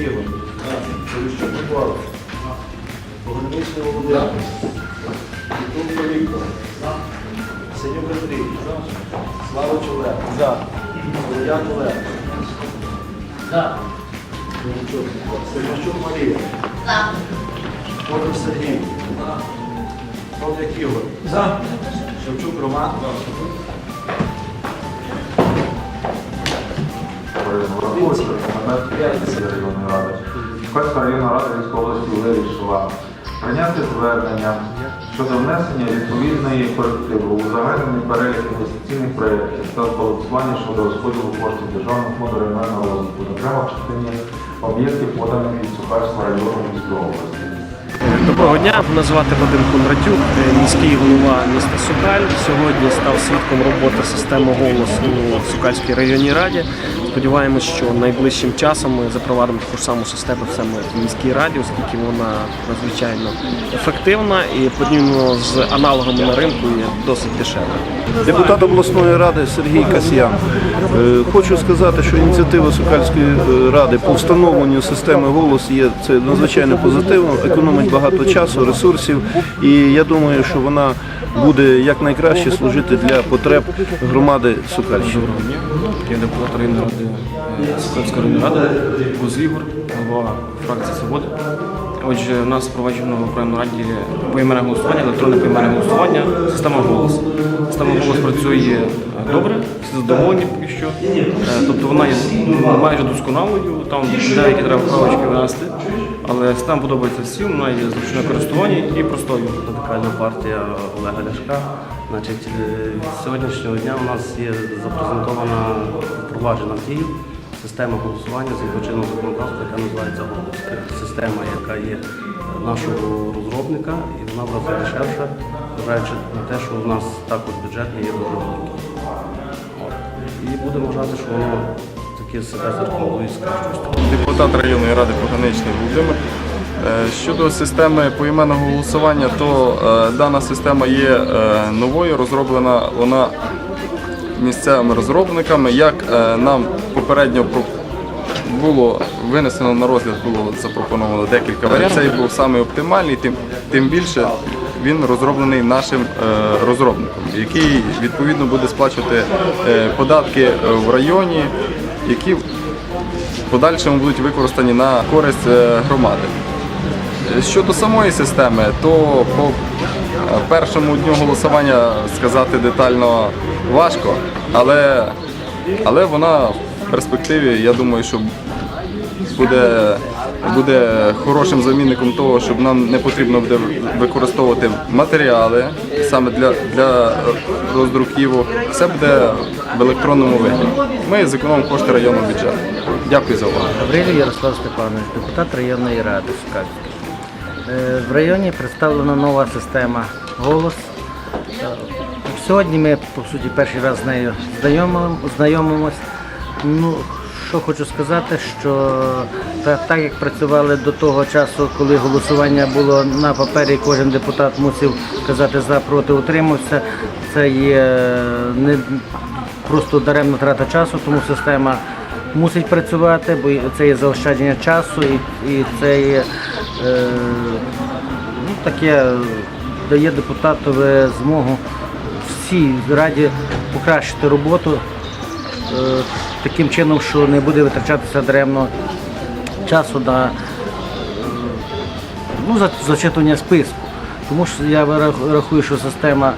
Ігор. Поліщук Микола. Пограничний Володимир. Титулко Віктор. Синюк Андрій. Слава Олег. За. Володяк Олег. Сергійчук Марія. Федор Сергій. Павлик Ігор. Шевчук Роман. Шукальська районна рада Львівської області вирішила прийняти звернення щодо внесення відповідної корективи у загальний перелік інвестиційних проєктів та голосування щодо розподілу коштів Державного фонду регіонального розвитку, зокрема в частині об'єктів, поданих від Сукальського району Львівської області. Доброго дня, мене звати Вадим Кондратюк, е, міський голова міста Сукаль. Сьогодні став свідком роботи системи голос у Сукальській районній раді. Сподіваємось, що найближчим часом ми запровадимо таку ж саму систему саме в міській раді, оскільки вона надзвичайно ефективна і порівняно з аналогами на ринку є досить дешева. Депутат обласної ради Сергій Касьян. Е, Хочу сказати, що ініціатива Сокальської е, ради по встановленню системи голос є це надзвичайно позитивно, економить багато часу, ресурсів, і я думаю, що вона буде якнайкраще служити для потреб громади Сокальщини. Я депутат районної ради е, районної ради Куз Ігор, голова фракції Свободи. Отже, у нас впроваджено в районній раді поіменне голосування, електронне поіменне голосування, система голос. Система голос працює е, добре, всі задоволені поки що. Е, Тобто вона є майже досконалою, там деякі треба правочки внести, але система подобається всім, вона є зручне користування і простою. Радикальна партія Олега Ляшка. Значить, е, з сьогоднішнього дня у нас є запрезентована впроваджена в дію система голосування з відпочинного законодавства, яка називається «Голос». Система, яка є нашого розробника, і вона в рази дешевша, зважаючи на те, що у нас також бюджет є дуже великий. І будемо вважати, що воно себе депутат районної ради Поганичний Володимир. Е, Щодо системи поіменного голосування, то е, дана система є е, новою, розроблена вона місцевими розробниками. Як нам попередньо було винесено на розгляд, було запропоновано декілька варіантів. Цей був саме оптимальний, тим, тим більше він розроблений нашим розробником, який відповідно буде сплачувати податки в районі, які в подальшому будуть використані на користь е, громади. Е, Щодо самої системи, то по е, першому дню голосування сказати детально важко, але, але вона в перспективі, я думаю, що буде, буде хорошим замінником того, щоб нам не потрібно буде використовувати матеріали саме для, для роздруківу. Все буде в електронному вигляді. Ми зекономимо кошти районного бюджету. Дякую за увагу. Гаврилів Ярослав Степанович, депутат районної ради Сукальської. Е, В районі представлена нова система «Голос». Е, Сьогодні ми, по суті, перший раз з нею знайомимось. Ну, що хочу сказати, що так, так як працювали до того часу, коли голосування було на папері, кожен депутат мусив казати за, проти, утримався. Це є е, не просто даремна трата часу, тому система мусить працювати, бо це є заощадження часу і, і це є е, ну, таке дає депутатові змогу всій раді покращити роботу е, таким чином, що не буде витрачатися даремно часу на ну, зачитування списку. Тому що я рахую, що система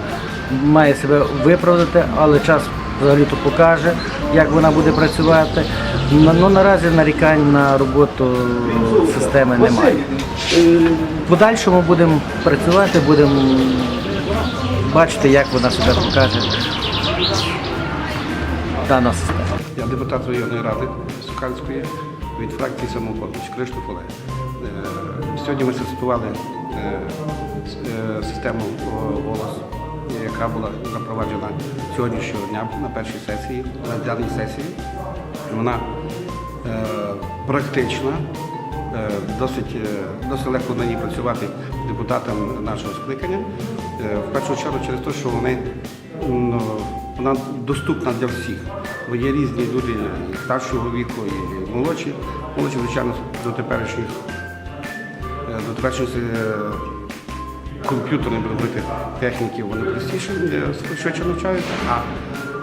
має себе виправдати, але час взагалі то покаже, як вона буде працювати. Ну, наразі нарікань на роботу системи немає. В подальшому будемо працювати, будемо бачити, як вона себе покаже. Дана система. Я депутат районної ради Сукальської від фракції самопоміч Криштоф Олег. Е, Сьогодні ми застосували е, е, систему голос, яка була запроваджена сьогоднішнього дня на першій сесії, на даній сесії. Вона практична, досить, досить легко на ній працювати депутатам нашого скликання. В першу чергу через те, що вони, вона доступна для всіх. Бо є різні люди старшого віку, і молодші. Молодші, звичайно, до теперішніх е, до теперішніх е, комп'ютерних техніків вони простіше, е, швидше навчаються, а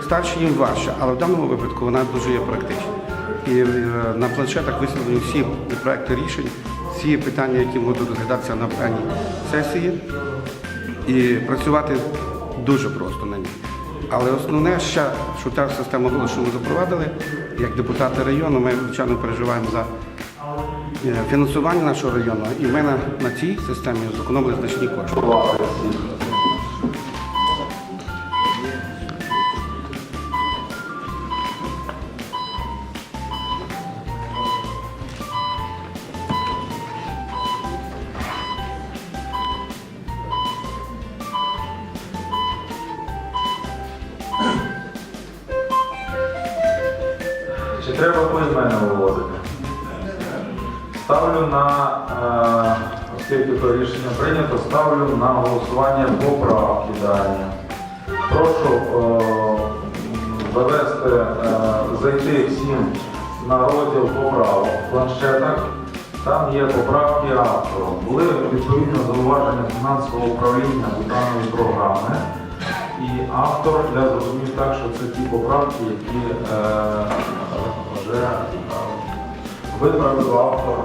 старші їм важче. Але в даному випадку вона дуже є практична. І на планшетах висвітлені всі проекти рішень, всі питання, які можуть розглядатися на певній сесії, і працювати дуже просто на ній. Але основне ще, що та система голосу, що ми запровадили, як депутати району, ми звичайно переживаємо за е, фінансування нашого району, і ми на, на цій системі зекономили значні кошти. Чи треба поіменно виводити? Ставлю на, е, оскільки то рішення прийнято, ставлю на голосування поправки дані. Прошу е, завести, е, зайти всім на розділ поправок в планшетах. Там є поправки автору. Були відповідно зауваження фінансового управління до даної програми. Автор, я зрозумів так, що це ті поправки, які е, вже е, виправив автор